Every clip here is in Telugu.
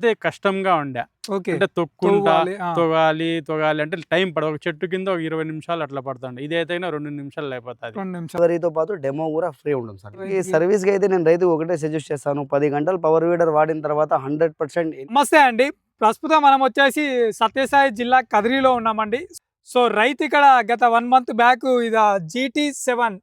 అయితే కష్టంగా ఉండే. ఓకే. అంటే తొక్కుంటా. తొగాలి తొగాలి అంటే టైం పడ ఒక చెట్టు కింద ఒక ఇరవై నిమిషాలు అట్లా పడుతుంది ఇదైతే రెండు నిమిషాలు అయిపోతుంది. రెండు నిమిషాలు. డెలివరీతో పాటు డెమో కూడా ఫ్రీ ఉంటుంది సార్. ఈ Right. సర్వీస్కి అయితే నేను రైతుకు ఒకటే సజెస్ట్ చేస్తాను. పది గంటలు పవర్ వీడర్ వాడిన తర్వాత హండ్రెడ్ పర్సెంట్ నమస్తే అండి. ప్రస్తుతం మనం వచ్చేసి సత్యసాయి జిల్లా కదిరిలో ఉన్నామండి. సో రైతు ఇక్కడ గత వన్ మంత్ బ్యాక్ ఇది GT seven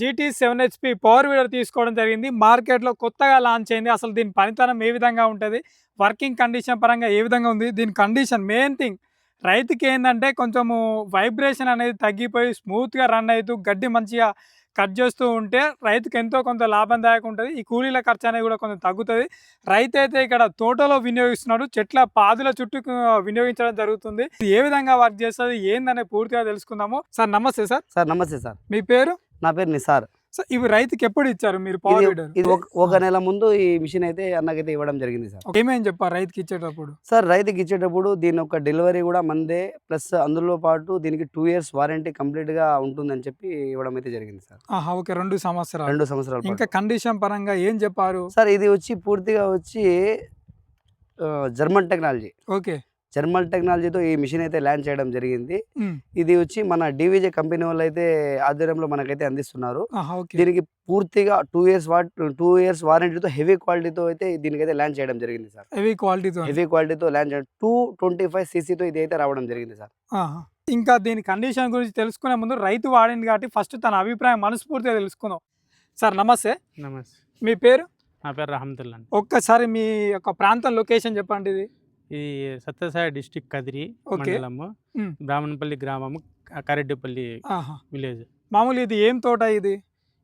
GT seven HP power weeder తీసుకోవడం జరిగింది. మార్కెట్లో కొత్తగా లాంచ్ అయింది. అసలు దీని పనితనం ఏ విధంగా ఉంటుంది? వర్కింగ్ కండిషన్ పరంగా ఏ విధంగా ఉంది? దీని కండిషన్ మెయిన్ థింగ్ రైతుకి ఏంటంటే కొంచెము వైబ్రేషన్ అనేది తగ్గిపోయి స్మూత్గా రన్ అవుతూ గడ్డి మంచిగా కట్ చేస్తూ ఉంటే రైతుకి ఎంతో కొంత లాభదాయకం ఉంటుంది. ఈ కూలీల ఖర్చు అనేది కూడా కొంచెం తగ్గుతుంది. రైతు అయితే ఇక్కడ తోటలో వినియోగిస్తున్నాడు. చెట్ల పాదుల చుట్టూ వినియోగించడం జరుగుతుంది. ఇది ఏ విధంగా వర్క్ చేస్తుంది? ఏందనే పూర్తిగా తెలుసుకుందాము. సార్ నమస్తే సార్. సార్ నమస్తే సార్. మీ పేరు? నా పేరు నిసార్. సార్ ఇవి రైతుకి ఎప్పుడు ఇచ్చారు మీరు పవర్ ఇది వీడర్ ఇది ఒక- ఒక నెల ముందు ఈ మిషన్ అయితే అన్నకైతే ఇవ్వడం జరిగింది సార్. ఏమేం చెప్పారు రైతుకి ఇచ్చేటప్పుడు? సార్ రైతుకి ఇచ్చేటప్పుడు దీని యొక్క డెలివరీ కూడా మందే ప్లస్ అందులో పాటు దీనికి టూ ఇయర్స్ వారంటీ కంప్లీట్గా ఉంటుందని చెప్పి ఇవ్వడం అయితే జరిగింది సార్. ఆహా ఓకే. రెండు సంవత్సరాలు. రెండు సంవత్సరాలు ఇంకా కండిషన్ పరంగా ఏం చెప్పారు? సార్ ఇది వచ్చి పూర్తిగా వచ్చి ఆ, జర్మన్ టెక్నాలజీ. ఓకే. జర్మన్ టెక్నాలజీతో ఈ మిషన్ అయితే ల్యాండ్ చేయడం జరిగింది. ఇది వచ్చి మన డివిజే కంపెనీ వాళ్ళు అయితే ఆధ్వర్యంలో మనకైతే అందిస్తున్నారు. దీనికి పూర్తిగా two years what two years వారంటీతో heavy క్వాలిటీతో అయితే దీనికైతే ల్యాండ్ చేయడం జరిగింది సార్. హెవీ క్వాలిటీతో హెవీ క్వాలిటీతో ల్యాండ్ చేయడం టూ ట్వంటీ ఫైవ్ సీసీతో ఇది అయితే రావడం జరిగింది సార్. ఇంకా దీని కండిషన్ గురించి తెలుసుకునే ముందు రైతు వాడింది కాబట్టి ఫస్ట్ తన అభిప్రాయం మనస్ఫూర్తిగా తెలుసుకుందాం. సార్ నమస్తే. నమస్తే. మీ పేరు? నా పేరు రహమతుల్లా ఒక్కసారి మీ యొక్క ప్రాంతం లొకేషన్ చెప్పండి ఇది. ఇది సత్యసాయి డిస్టిక్ కదిరి ఓకే. మండలము. ఉమ్. బ్రాహ్మణపల్లి గ్రామము క- కరెడ్డిపల్లి ఆహా. విలేజ్. మామూలు ఇది ఏం తోట ఇది?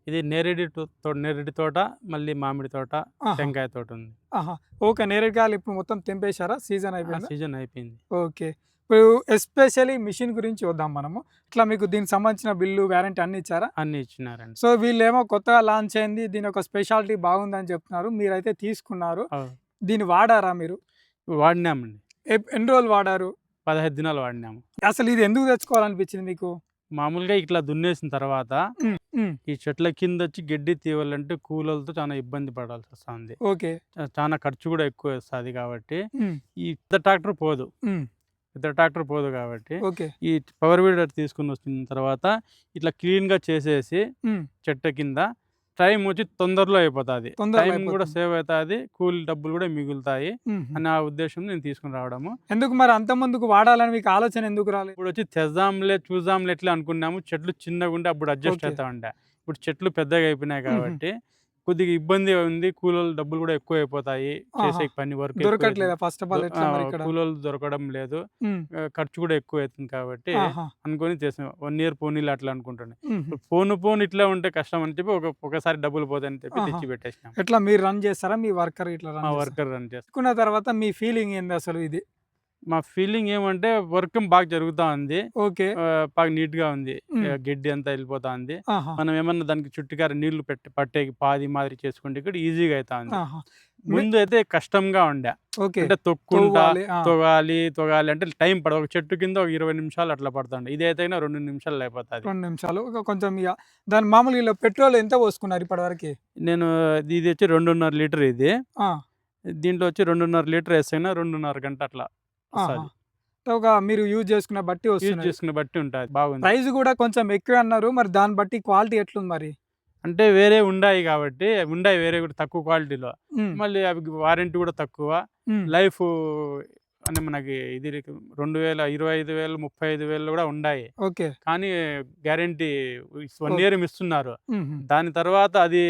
ఇది నేరేడి తో- తో- నేరేడి తోట మళ్ళీ మామిడి తోట ఆహా. టెంకాయ తోట ఉంది. ఆహా. ఓకే నేరేడుకాయలు ఇప్పుడు మొత్తం తెంపేశారా? సీజన్ ఆ అయిపోయింది? సీజన్ అయిపోయింది. ఓకే. ఇప్పుడు ఎస్పెషల్లీ మిషన్ గురించి వద్దాం మనము. ఇట్లా మీకు దీనికి సంబంధించిన బిల్లు వారంటీ అన్ని ఇచ్చారా? అన్ని ఇచ్చినారండి. సో వీళ్ళేమో కొత్తగా లాంచ్ అయింది దీని ఒక స్పెషాలిటీ బాగుందని చెప్తున్నారు మీరైతే తీసుకున్నారు. దీన్ని వాడారా మీరు? వాడినామండి. ఎన్ని రోజులు వాడారు? పదహైదు దినాలు వాడినాము. అసలు ఇది ఎందుకు తెచ్చుకోవాలనిపించింది మీకు? మామూలుగా ఇట్లా దున్నేసిన తర్వాత ఈ చెట్ల కింద వచ్చి గడ్డి తీయాలంటే కూలలతో చాలా ఇబ్బంది పడాల్సి వస్తుంది. ఓకే. చాలా ఖర్చు కూడా ఎక్కువ వస్తుంది కాబట్టి ఈ పెద్ద ట్రాక్టర్ పోదు. పెద్ద ట్రాక్టర్ పోదు కాబట్టి ఓకే. ఈ పవర్ వీడర్ తీసుకుని వచ్చిన తర్వాత ఇట్లా క్లీన్గా చేసేసి ఉమ్, చెట్టు కింద టైం వచ్చి తొందరలో అయిపోతుంది టైం కూడా. సేవ్ అవుతుంది కూలి డబ్బులు కూడా మిగులుతాయి. అనే ఆ ఉద్దేశం నేను తీసుకుని రావడము ఎందుకు మరి అంత ముందుకు వాడాలని మీకు ఆలోచన ఎందుకు రాలేదు ఇప్పుడు వచ్చి తెద్దాంలే చూద్దాంలే ఎట్లా అనుకున్నాము చెట్లు చిన్నగా ఉంటే అప్పుడు అడ్జస్ట్. అవుతా ఉండే ఇప్పుడు చెట్లు పెద్దగా అయిపోయినాయి కాబట్టి కొద్దిగా ఇబ్బంది ఉంది. కూలీల డబ్బులు కూడా ఎక్కువ అయిపోతాయి చేసే. పని వర్క్ దొరకట్లేదా ఫస్ట్ ఆఫ్ ఆల్ కూలీలు దొరకడం లేదు. ఖర్చు కూడా ఎక్కువ అవుతుంది కాబట్టి అనుకొని చేసాం వన్ ఇయర్ పోనీలు అట్లా అనుకుంటున్నాయి పోను పోను ఇట్లా ఉంటే కష్టం అని చెప్పి ఒక ఒకసారి డబ్బులు పోతాయని చెప్పి. తెచ్చి పెట్టేసినాం. ఎట్లా మీరు రన్ చేస్తారా? మీ వర్కర్ ఇట్లా? వర్కర్ రన్ చేస్తాం. తీసుకున్న తర్వాత మీ ఫీలింగ్ ఏంది అసలు ఇది? మా ఫీలింగ్ ఏమంటే వర్క్ బాగా జరుగుతా ఉంది. ఓకే. బాగా నీట్గా ఉంది గడ్డి అంతా వెళ్ళిపోతా ఉంది. మనం ఏమన్నా దానికి చుట్టుకార నీళ్ళు పెట్టి పట్టే పాది మాదిరి చేసుకుంటే ఇక్కడ ఈజీగా అవుతా ఉంది. ముందు అయితే కష్టంగా ఉండే. ఓకే. అంటే తొక్కుంటా. తొగాలి తొగాలి అంటే టైం పడ ఒక చెట్టు కింద ఒక ఇరవై నిమిషాలు అట్లా పడుతుంది ఇదైతే రెండు నిమిషాలు అయిపోతుంది. రెండు నిమిషాలు. కొంచెం ఇక దాని మామూలుగా ఇలా పెట్రోల్ ఎంత పోసుకున్నారు ఇప్పటివరకు? నేను ఇది వచ్చి రెండున్నర లీటర్ ఇది. దీంట్లో వచ్చి రెండున్నర లీటర్ వేసైనా రెండున్నర గంట అట్లా. ఒక మీరు యూజ్ చేసుకున్న బట్టి యూజ్ వస్తుంది చేసుకునే బట్టి ఉంటుంది. బాగుంది. ప్రైస్ కూడా కొంచెం ఎక్కువ అన్నారు. మరి దాన్ని బట్టి క్వాలిటీ ఎట్లుంది మరి? అంటే వేరే ఉండాయి కాబట్టి ఉండాయి వేరే కూడా తక్కువ క్వాలిటీలో. ఉమ్, మళ్ళీ అవి వారంటీ కూడా తక్కువ. ఉమ్, లైఫ్ అంటే మనకి ఇది రెండు వేల ఇరవై ఐదు వేలు ముప్పై ఐదు వేలు కూడా ఉన్నాయి ఓకే. కానీ గ్యారంటీ వన్. ఇయర్ ఇస్తున్నారు దాని తర్వాత అది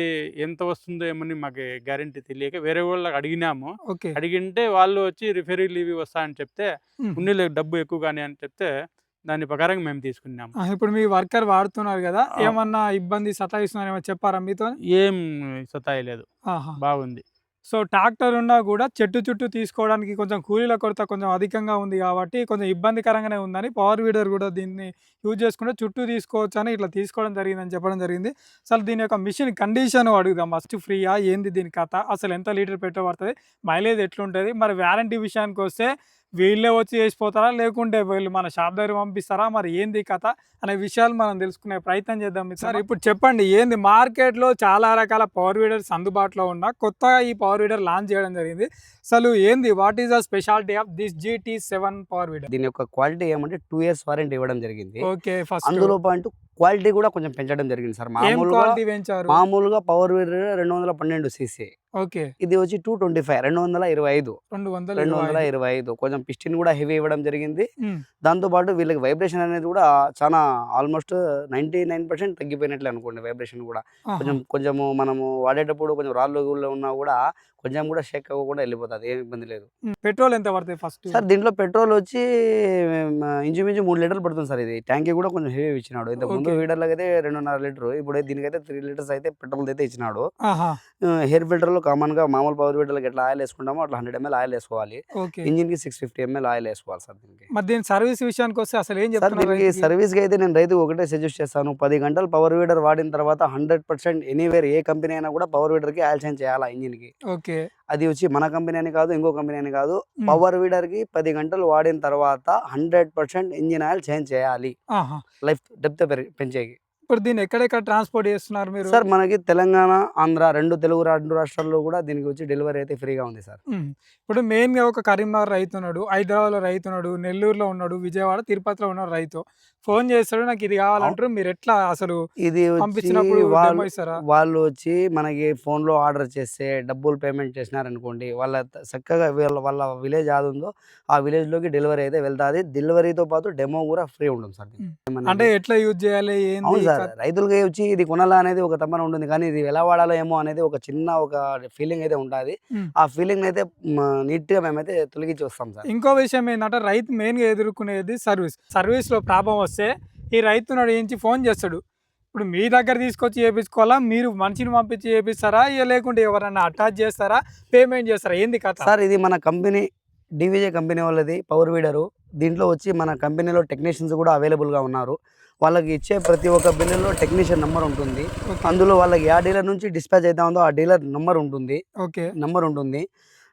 ఎంత వస్తుందో ఏమని మాకు గ్యారంటీ తెలియక వేరే వాళ్ళకి అడిగినాము. అడిగింటే వాళ్ళు వచ్చి రిఫరీలు ఇవి వస్తాయని చెప్తే ఉమ్. ఉన్నీళ్ళ డబ్బు ఎక్కువ కానీ అని చెప్తే దాని ప్రకారం మేము తీసుకున్నాము. ఇప్పుడు మీ వర్కర్ వాడుతున్నారు కదా. ఏమన్నా ఇబ్బంది సతాయిస్తున్నారు చెప్పారా మీతో ఏం సతాయి లేదు బాగుంది. సో ట్రాక్టర్ ఉన్నా కూడా చెట్టు చుట్టూ తీసుకోవడానికి కొంచెం కూలీల కొరత కొంచెం అధికంగా ఉంది కాబట్టి కొంచెం ఇబ్బందికరంగానే ఉందని పవర్ వీడర్ కూడా దీన్ని యూజ్ చేసుకుంటే చుట్టూ తీసుకోవచ్చు అని ఇట్లా తీసుకోవడం జరిగిందని చెప్పడం జరిగింది. అసలు దీని యొక్క మిషన్ కండిషన్ అడుగుదాం. ఫస్ట్ ఫ్రీయా? ఏంది దీని కథ? అసలు ఎంత లీటర్ పెట్రోల్ పడుతుంది? మైలేజ్ ఎట్లుంటుంది? మరి వ్యారంటీ విషయానికి వస్తే వీళ్ళే వచ్చి చేసిపోతారా? లేకుంటే వీళ్ళు మన షాప్ దగ్గర పంపిస్తారా? మరి ఏంది కథ అనే విషయాలు మనం తెలుసుకునే ప్రయత్నం చేద్దాం సార్ ఇప్పుడు చెప్పండి ఏంది? మార్కెట్లో చాలా రకాల పవర్ వీడర్స్ అందుబాటులో ఉన్న కొత్తగా ఈ పవర్ వీడర్ లాంచ్ చేయడం జరిగింది. అసలు ఏంది? What is the speciality of this GT seven power weeder దీని యొక్క క్వాలిటీ ఏమంటే టూ ఇయర్స్ వారంటీ ఇవ్వడం జరిగింది. ఓకే ఫస్ట్ అందులో పాటు క్వాలిటీ కూడా కొంచెం పెంచడం జరిగింది సార్. మామూలుగా మామూలుగా పవర్ వీడర్ రెండు వందల పన్నెండు సీసీ. ఓకే. ఇది వచ్చి టూ ట్వంటీ ఫైవ్ రెండు వందల ఇరవై ఐదు. రెండు వందల రెండు వందల ఇరవై ఐదు. కొంచెం పిస్టిన్ కూడా హెవీ ఇవ్వడం జరిగింది. దాంతో పాటు వీళ్ళకి వైబ్రేషన్ అనేది కూడా చాలా ఆల్మోస్ట్ నైంటీ నైన్ పర్సెంట్ తగ్గిపోయినట్లే అనుకోండి వైబ్రేషన్ కూడా. కొంచెం కొంచెము మనము వాడేటప్పుడు కొంచెం రాళ్ళు ఉన్నా కూడా కొంచెం కూడా షేక్ అవ్వకుండా వెళ్ళిపోతుంది ఏం ఇబ్బంది లేదు. పెట్రోల్ ఎంత పడుతుంది ఫస్ట్? సార్ దీంట్లో పెట్రోల్ వచ్చి ఇంచుమించు మూడు లీటర్లు పడుతుంది సార్ ఇది. ట్యాంకీ కూడా కొంచెం హెవీ ఇచ్చినాడు. ఇంత ముందు. వీడర్లకు అయితే రెండున్నర లీటర్ ఇప్పుడు దీనికైతే త్రీ లీటర్స్ అయితే పెట్రోల్ అయితే ఇచ్చినాడు. హెయిర్ ఫిల్టర్లో కామన్గా మామూలు పవర్ ఫిల్టర్లకు ఎట్లా ఆయిల్ వేసుకుంటామో అట్లా హండ్రెడ్ ఎంఎల్ ఆయిల్ వేసుకోవాలి. ఓకే. ఇంజిన్కి సిక్స్ ఫిఫ్టీ ఎంఎల్ ఆయిల్ వేసుకోవాలి సార్ దీనికి. మరి దీని సర్వీస్ విషయానికి వస్తే అసలు ఏం సార్ దీనికి రైతుకి? సర్వీస్కి అయితే నేను రైతు ఒకటే సజెస్ట్ చేస్తాను. పది గంటలు పవర్ వీడర్ వాడిన తర్వాత హండ్రెడ్ పర్సెంట్ ఎనీవేర్ ఏ కంపెనీ అయినా కూడా పవర్ వీడర్కి ఆయిల్ చేంజ్ చేయాలి ఇంజిన్కి. ఓకే. అది వచ్చి మన కంపెనీ అని కాదు ఇంకో కంపెనీ అని కాదు. పవర్ వీడర్కి పది గంటలు వాడిన తర్వాత hundred percent engine oil change చేయాలి. లైఫ్ డెప్త్ పెంచేకి. ఇప్పుడు దీన్ని ఎక్కడెక్కడ ట్రాన్స్పోర్ట్ చేస్తున్నారు మీరు? సార్ మనకి తెలంగాణ ఆంధ్ర రెండు తెలుగు రెండు రాష్ట్రాల్లో కూడా దీనికి వచ్చి డెలివరీ అయితే ఫ్రీగా ఉంది సార్. ఇప్పుడు మెయిన్గా ఒక కరీంనగర్ రైతు ఉన్నాడు హైదరాబాద్లో రైతు ఉన్నాడు నెల్లూరులో ఉన్నాడు విజయవాడ తిరుపతిలో ఉన్నాడు రైతు. ఫోన్ చేస్తాడు నాకు ఇది కావాలంటారు మీరు ఎట్లా అసలు ఇది పంపించినప్పుడు వాళ్ళు వచ్చి మనకి ఫోన్లో ఆర్డర్ చేస్తే డబ్బులు పేమెంట్ చేసినారనుకోండి వాళ్ళ చక్కగా వీళ్ళ వాళ్ళ విలేజ్ యాది ఉందో ఆ విలేజ్లోకి డెలివరీ అయితే వెళ్తాది. డెలివరీతో పాటు డెమో కూడా ఫ్రీ ఉంటుంది సార్ అంటే ఎట్లా యూజ్ చేయాలి అవును సార్. రైతులకి వచ్చి ఇది కొనాలా అనేది ఒక తపన ఉంటుంది. కానీ ఇది ఎలా వాడాలో ఏమో అనేది ఒక చిన్న ఒక ఫీలింగ్ అయితే ఉంటుంది. ఆ ఫీలింగ్ అయితే నీట్గా మేమైతే తొలగించి వస్తాం సార్. ఇంకో విషయం ఏంటంటే రైతు మెయిన్గా ఎదుర్కొనేది సర్వీస్. సర్వీస్లో ప్రాబ్లం వస్తే ఈ రైతు నడిచి ఫోన్ చేస్తాడు. ఇప్పుడు మీ దగ్గర తీసుకొచ్చి చేపించుకోవాలా? మీరు మనిషిని పంపించి చేపిస్తారా? ఇక లేకుంటే ఎవరైనా అటాచ్ చేస్తారా? పేమెంట్ చేస్తారా? ఏంది కథ? సార్ ఇది మన కంపెనీ డివిజే కంపెనీ వాళ్ళది పవర్ వీడరు. దీంట్లో వచ్చి మన కంపెనీలో టెక్నీషియన్స్ కూడా అవైలబుల్గా ఉన్నారు. వాళ్ళకి ఇచ్చే ప్రతి ఒక్క బిల్లులో టెక్నీషియన్ నెంబర్ ఉంటుంది. అందులో వాళ్ళకి ఏ డీలర్ నుంచి డిస్పాచ్ అయితే ఉందో ఆ డీలర్ నెంబర్ ఉంటుంది. ఓకే. నెంబర్ ఉంటుంది.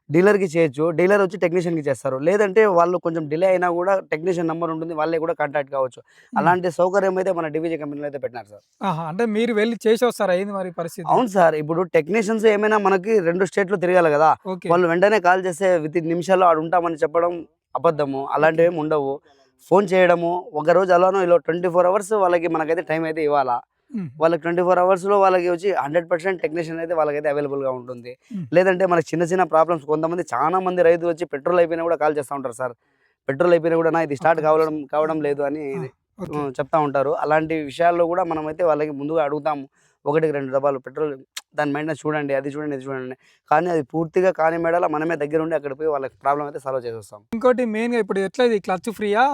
డీలర్కి చేయొచ్చు. డీలర్ వచ్చి టెక్నీషియన్కి చేస్తారు. లేదంటే వాళ్ళు కొంచెం డిలే అయినా కూడా టెక్నీషియన్ నెంబర్ ఉంటుంది. వాళ్ళే కూడా కాంటాక్ట్ కావచ్చు. అలాంటి సౌకర్యం అయితే మన డివిజే కంపెనీలో అయితే పెట్టినారు సార్. అంటే మీరు వెళ్ళి చేసి వస్తారా. ఏంది మరి పరిస్థితి. అవును సార్. ఇప్పుడు టెక్నీషియన్స్ ఏమైనా మనకి రెండు స్టేట్లు తిరగాలి కదా. వాళ్ళు వెంటనే కాల్ చేస్తే విత్ ఇన్ నిమిషాల్లో ఆడు ఉంటామని చెప్పడం అబద్ధము. అలాంటివి ఏమి ఉండవు. ఫోన్ చేయడము ఒక రోజు అలానో ఇలా ట్వంటీ ఫోర్ అవర్స్ వాళ్ళకి మనకైతే టైం అయితే ఇవ్వాలా? వాళ్ళకి ట్వంటీ ఫోర్ అవర్స్లో వాళ్ళకి వచ్చి హండ్రెడ్ పర్సెంట్ టెక్నీషియన్ అయితే వాళ్ళకైతే అవైలబుల్గా ఉంటుంది. లేదంటే మనకి చిన్న చిన్న ప్రాబ్లమ్స్ కొంతమంది చాలా మంది రైతులు వచ్చి పెట్రోల్ అయిపోయినా కూడా కాల్ చేస్తూ ఉంటారు సార్. పెట్రోల్ అయిపోయినా కూడా నా ఇది స్టార్ట్. కావడం కావడం లేదు అని చెప్తా ఉంటారు. అలాంటి విషయాల్లో కూడా మనమైతే వాళ్ళకి ముందుగా అడుగుతాము. ఒకటికి రెండు డబ్బాలు పెట్రోల్ దాని మెయింటెనెన్స్ చూడండి అది చూడండి ఇది చూడండి కానీ అది పూర్తిగా కాని మేడల మనమే దగ్గర ఉండి అక్కడ పోయి వాళ్ళకి ప్రాబ్లం అయితే సాల్వ్ చేసి వస్తాం ఇంకోటి మెయిన్గా ఇప్పుడు ఎట్లా ఇది క్లచ్ ఫ్రీయా?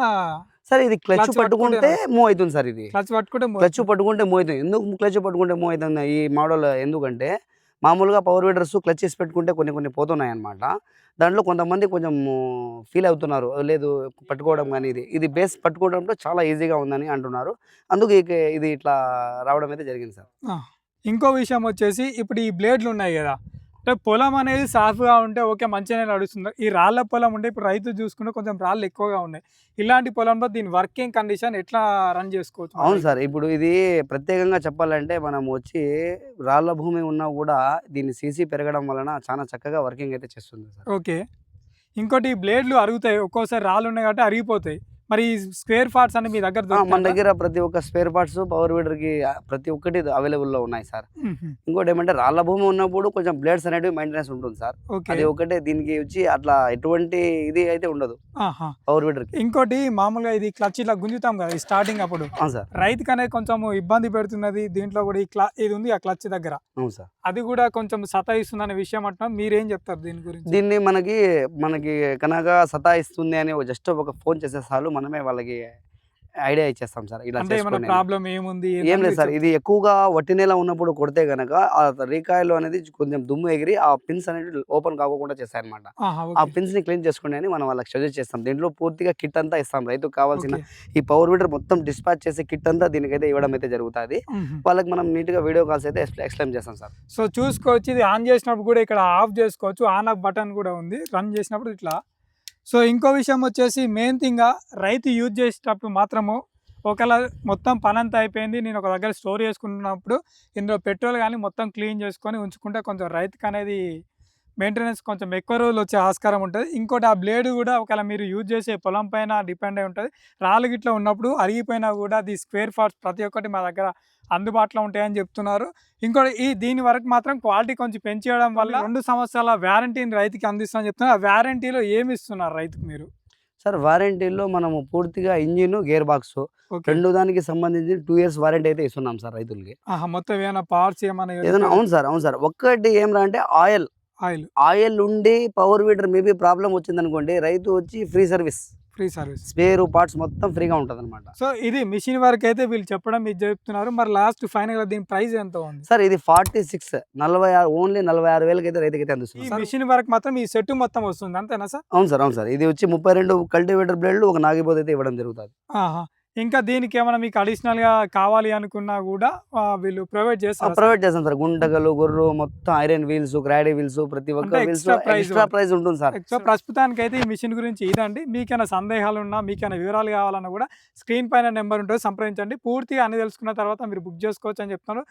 సార్ ఇది క్లచ్ పట్టుకుంటే మూవ్ అవుతుంది సార్ ఇది. క్లచ్ పట్టుకుంటే క్లచ్ పట్టుకుంటే మూవ్ అవుతుంది ఎందుకు క్లచ్ పట్టుకుంటే మూవ్ అవుతుంది ఈ మోడల్ ఎందుకంటే మామూలుగా పవర్ వీడర్స్ క్లచ్ వేసి పెట్టుకుంటే కొన్ని కొన్ని పోతున్నాయి అనమాట దాంట్లో కొంతమంది కొంచెం ఫీల్ అవుతున్నారు. లేదు పట్టుకోవడం కానీ ఇది ఇది బేస్ పట్టుకోవడంలో చాలా ఈజీగా ఉందని అంటున్నారు. అందుకు ఇక- ఇది ఇట్లా రావడం అయితే జరిగింది సార్. ఇంకో విషయం వచ్చేసి ఇప్పుడు ఈ బ్లేడ్లు ఉన్నాయి కదా అంటే పొలం అనేది సాఫ్గా ఉంటే ఓకే మంచిగానే నడుస్తుంది. ఈ రాళ్ళ పొలం ఉంటే ఇప్పుడు రైతు చూసుకుంటే కొంచెం రాళ్ళు ఎక్కువగా ఉన్నాయి. ఇలాంటి పొలంలో దీని వర్కింగ్ కండిషన్ ఎట్లా రన్ చేసుకోవచ్చు అవును సార్ ఇప్పుడు ఇది ప్రత్యేకంగా చెప్పాలంటే మనం వచ్చి రాళ్ళ భూమి ఉన్నా కూడా దీన్ని సీసీ పెరగడం వలన చాలా చక్కగా వర్కింగ్ అయితే చేస్తుంది సార్. ఓకే. ఇంకోటి బ్లేడ్లు అరుగుతాయి. ఒక్కోసారి రాళ్ళు ఉన్నాయి కాబట్టి అరిగిపోతాయి. మరి స్క్వేర్ పార్ట్స్ అన్ని మీ దగ్గర మన? దగ్గర ప్రతి ఒక్క స్పేర్ పార్ట్స్ పవర్ వీడర్కి ప్రతి ఒక్కటి అవైలబుల్లో ఉన్నాయి సార్. ఇంకోటి ఏమంటే రాళ్ళ భూమి ఉన్నప్పుడు కొంచెం బ్లేడ్స్ అనేటివి మెయింటెనెన్స్ ఉంటుంది సార్. అది ఒకటే దీనికి వచ్చి అట్లా ఎటువంటి ఇది అయితే ఉండదు. పవర్ వీడర్కి ఇంకోటి మామూలుగా ఇది క్లచ్ ఇలా గుంజుతాం కదా స్టార్టింగ్ అప్పుడు. సార్. రైతుకి అనేది కొంచెం ఇబ్బంది పెడుతున్నది దీంట్లో కూడా ఈ క్లా ఇది ఉంది ఆ క్లచ్ దగ్గర. అవును సార్. అది కూడా కొంచెం సతాయిస్తుంది అనే విషయం అంటున్నాం. మీరేం చెప్తారు దీని గురించి? దీన్ని మనకి మనకి కనుక సతాయిస్తుంది అని జస్ట్ ఒక ఫోన్ చేసే చాలు మనమే వాళ్ళకి ఐడియా ఇచ్చేస్తాం సార్ ఇలా చేసుకొని. ప్రాబ్లం ఏముంది? ఏం లేదు సార్. ఇది ఎక్కువగా వట్టి నేల ఉన్నప్పుడు కొడితే గనక ఆ రీకాయలు అనేది కొంచెం దుమ్ము ఎగిరి ఆ పిన్స్ అనేది ఓపెన్ కాకుండా చేస్తాయి అనమాట ఆ పిన్స్ని క్లీన్ చేసుకోండి అని మనం వాళ్ళకి సజెస్ట్ చేస్తాం. దీంట్లో పూర్తిగా కిట్ అంతా ఇస్తాం. రైతుకు కావాల్సిన. ఈ పవర్ వీడర్ మొత్తం డిస్పాచ్ చేసే కిట్ అంతా దీనికైతే ఇవ్వడం అయితే జరుగుతుంది. వాళ్ళకి మనం నీట్గా వీడియో కాల్స్ అయితే ఎక్స్ప్లెయిన్ చేస్తాం సార్. సో చూసుకోవచ్చు. ఇది ఆన్ చేసినప్పుడు కూడా ఇక్కడ ఆఫ్ చేసుకోవచ్చు. ఆన్ ఆఫ్ బటన్ కూడా ఉంది. రన్ చేసినప్పుడు ఇట్లా సో ఇంకో విషయం వచ్చేసి మెయిన్ థింగ్ రైతు యూజ్ చేసేటప్పుడు మాత్రము ఒకవేళ మొత్తం పని అంతా అయిపోయింది. నేను ఒక దగ్గర స్టోర్ చేసుకుంటున్నప్పుడు ఇందులో పెట్రోల్ కానీ మొత్తం క్లీన్ చేసుకొని ఉంచుకుంటే కొంచెం రైతుకు అనేది మెయింటెనెన్స్ కొంచెం ఎక్కువ రోజులు వచ్చే ఆస్కారం ఉంటుంది. ఇంకోటి ఆ బ్లేడ్ కూడా ఒకవేళ మీరు యూజ్ చేసే పొలం పైన డిపెండ్ అయి ఉంటుంది. రాళ్ళు గిట్ల ఉన్నప్పుడు అరిగిపోయినా కూడా ది స్క్వేర్ పార్ట్స్ ప్రతి ఒక్కటి మా దగ్గర అందుబాటులో ఉంటాయని చెప్తున్నారు. ఇంకోటి ఈ దీని వరకు మాత్రం క్వాలిటీ కొంచెం పెంచేయడం వల్ల రెండు సంవత్సరాల వ్యారంటీని రైతుకి అందిస్తామని చెప్తున్నారు. ఆ వ్యారంటీలో ఏమి ఇస్తున్నారు రైతుకు మీరు? సార్ వారంటీలో మనము పూర్తిగా ఇంజిన్ గేర్ బాక్స్ రెండు దానికి సంబంధించి టూ ఇయర్స్ వారంటీ అయితే ఇస్తున్నాం సార్ రైతులకి. ఆహా, మొత్తం ఏమైనా పార్ట్స్ ఏమైనా ఏదైనా అవును సార్ అవును సార్. ఒక్కటి ఏం రా అంటే ఆయిల్ ఆయిల్. ఆయిల్ ఉండి పవర్ వీడర్ మేబీ ప్రాబ్లం వచ్చింది అనుకోండి రైతు వచ్చి free service. Free service. Spare parts మొత్తం ఫ్రీగా ఉంటుంది అనమాట సో ఇది మిషన్ వరకు అయితే వీళ్ళు చెప్పడం ఇది చెప్తున్నారు. మరి లాస్ట్ ఫైనల్గా దీని ప్రైస్ ఎంత ఉంది? సార్ ఇది ఫార్టీ సిక్స్ నలభై ఆరు ఓన్లీ నలభై ఆరు వేలకి అయితే రైతుకి అయితే అందిస్తుంది మిషన్ వరకు మాత్రం ఈ సెట్ మొత్తం వస్తుంది అంతేనా సార్? అవును సార్ అవును సార్. ఇది వచ్చి ముప్పై రెండు కల్టివేటర్ బ్లేడ్లు ఒక నాగిపోతే అయితే ఇవ్వడం జరుగుతుంది. ఆహా. ఇంకా దీనికి ఏమైనా మీకు అడిషనల్గా కావాలి అనుకున్నా కూడా వీళ్ళు ప్రొవైడ్ చేస్తారు ప్రొవైడ్ చేస్తాం సార్. గుంటగలు గొర్రు మొత్తం ఐరన్ వీల్స్ గ్రాడీ వీల్స్ ప్రతి ఒక్క వీల్స్ ఎక్స్ట్రా. ప్రైస్ ఉంటుంది. సార్. సో ప్రస్తుతానికి అయితే ఈ మిషన్ గురించి ఇదండి. మీకైనా సందేహాలు ఉన్నా మీకైనా వివరాలు కావాలన్నా కూడా స్క్రీన్ పైన నెంబర్ ఉంటుంది. సంప్రదించండి. పూర్తిగా అన్ని తెలుసుకున్న తర్వాత మీరు బుక్ చేసుకోవచ్చు అని చెప్తున్నారు.